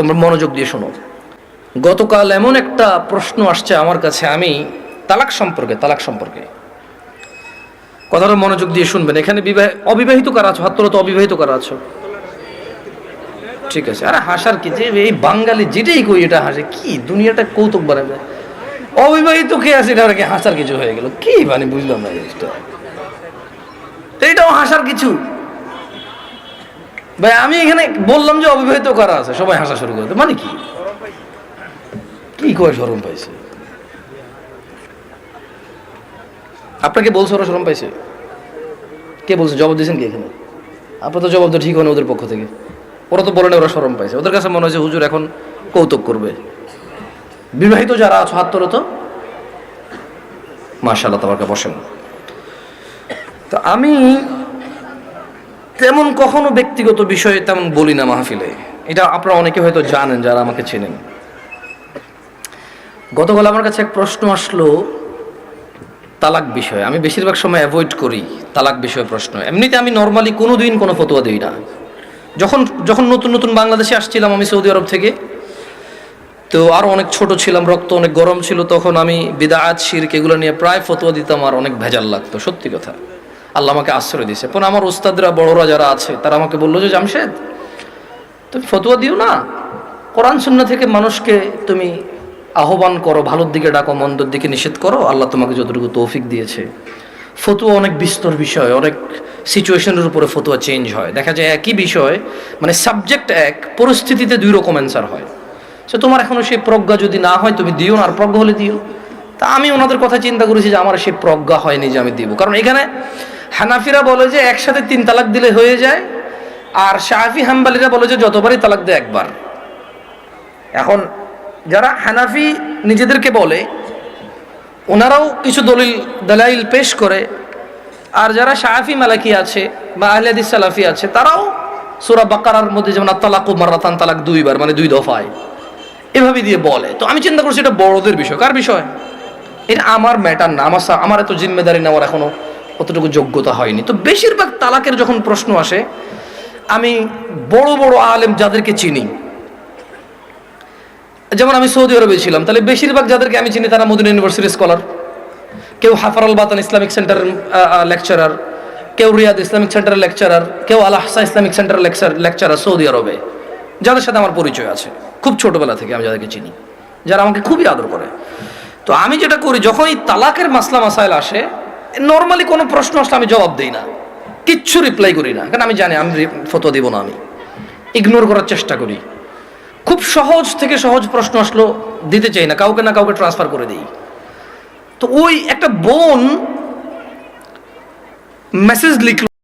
তোমরা মনোযোগ দিয়ে শোনো। গতকাল এমন একটা প্রশ্ন আসছে আমার কাছে, আমি তালাক সম্পর্কে তালাক সম্পর্কে। কথাটা মনোযোগ দিয়ে শুনবেন। এখানে বিবাহ, অবিবাহিত কারা আছো? হাত তো, অবিবাহিত কারা আছো? ঠিক আছে। আরে হাসার কি যে, এই বাঙালি যেটাই কই, এটা হাসে। কি দুনিয়াটা কৌতুক বানাবে অবিবাহিত কে আছে? এটা কি হাসার কিছু হয়ে গেল। কি মানে বুঝলাম না জিনিসটা। তো এটাও হাসার কিছু। ভাই, আমি এখানে বললাম যে অবিবাহিত করা আছে, সবাই হাসা শুরু করতে মানে কি? কি করে সরম পাইছে? আপনাকে বলছে ওরা সরম পাইছে? কে বলছে? জবাব দিয়েছেন কি এখানে? আপনার তো জবাব তো ঠিক হয়নি ওদের পক্ষ থেকে। ওরা তো বলেন ওরা সরম পাইছে। ওদের কাছে মনে হয়েছে হুজুর এখন কৌতুক করবে। বিবাহিত যারা আছো হাত তোলো তো? মাশাল্লাহ তোমাকে বসেন। তো আমি তেমন কখনো ব্যক্তিগত বিষয়ে তেমন বলি না মাহফিলে। এটা আপনারা অনেকে হয়তো জানেন যারা আমাকে চেনেন। গতকাল আমার কাছে এক প্রশ্ন আসলো, তালাক বিষয়ে। আমি বেশিরভাগ সময় অ্যাভয়েড করি তালাক বিষয়ে প্রশ্ন। এমনিতে আমি নর্মালি কোনো দিন কোনো ফতোয়া দিই না। যখন যখন নতুন নতুন বাংলাদেশে আসছিলাম আমি সৌদি আরব থেকে, তো আরও অনেক ছোট ছিলাম, রক্ত অনেক গরম ছিল, তখন আমি বিদা আজ শিরক এগুলো নিয়ে প্রায় ফতোয়া দিতাম আর অনেক ভেজাল লাগতো, সত্যি কথা। আল্লাহ আমাকে আশ্রয় দিয়েছে। এখন আমার উস্তাদরা, বড়রা যারা আছে, তারা আমাকে বলল যে, জামশেদ, তুমি ফতুয়া দিও না? কোরআন সুন্না থেকে মানুষকে তুমি আহ্বান করো, ভালোর দিকে ডাকো, মন্দর দিকে নিষেধ করো, আল্লাহ তোমাকে যতটুকু তৌফিক দিয়েছে। ফতুয়া অনেক বিস্তর বিষয়, অনেক সিচুয়েশনের উপরে ফতুয়া চেঞ্জ হয়। দেখা যায় একই বিষয় মানে সাবজেক্ট এক, পরিস্থিতিতে দুই রকম অ্যান্সার হয়। সে তোমার এখনও সেই প্রজ্ঞা যদি না হয়, তুমি দিও না, আর প্রজ্ঞা হলে দিও। তা আমি ওনাদের কথা চিন্তা করেছি যে, আমার সেই প্রজ্ঞা হয়নি যে, আমি দিব। কারণ এখানে হানাফিরা বলে যে একসাথে তিন তালাক দিলে হয়ে যায়, আর শাহি হাম্বালিরা বলে যে যতবারই তালাক দেয় একবার। এখন যারা হানাফি নিজেদেরকে বলে, ওনারাও কিছু দলিল, দালাইল পেশ করে, আর যারা শাহি মালাকি আছে বা আহলাদিস সালাফি আছে, তারাও সুরা বাকারার মধ্যে যেমন তালাকু মারাতান তালাক দুইবার মানে দুই দফায়, এভাবে দিয়ে বলে। তো আমি চিন্তা করছি এটা বড়দের বিষয়। কার বিষয়? এটা আমার ম্যাটার না, আমার আমার এত জিম্মেদারি নেওয়ার এখনও অতটুকু যোগ্যতা হয়নি। তো বেশিরভাগ তালাকের যখন প্রশ্ন আসে, আমি বড় বড় আলেম যাদেরকে চিনি, যেমন আমি সৌদি আরবে ছিলাম, তাহলে বেশিরভাগ যাদেরকে আমি চিনি তারা মদিনা ইউনিভার্সিটির স্কলার। কেউ হাফার আল বাতান ইসলামিক সেন্টারের লেকচারার, কেউ রিয়াদ ইসলামিক সেন্টারের লেকচারার, কেউ আল আহসা ইসলামিক সেন্টারের লেকচার, লেকচারার সৌদি আরবে। যাদের সাথে আমার পরিচয় আছে, খুব ছোটবেলা থেকে আমি যাদেরকে চিনি, যারা আমাকে খুবই আদর করে। তো আমি যেটা করি, যখনই তালাকের মাসলা মাসাইল আসে নর্মালি কোনো প্রশ্ন আসলে আমি জবাব দিই না। কিচ্ছু রিপ্লাই করি না। কারণ আমি জানি, আমি ফটো দিব না আমি। ইগনোর করার চেষ্টা করি। খুব সহজ থেকে সহজ প্রশ্ন আসলো, দিতে চাই না। কাউকে না কাউকে ট্রান্সফার করে দিই। তো ওই একটা বোন মেসেজ লিখলো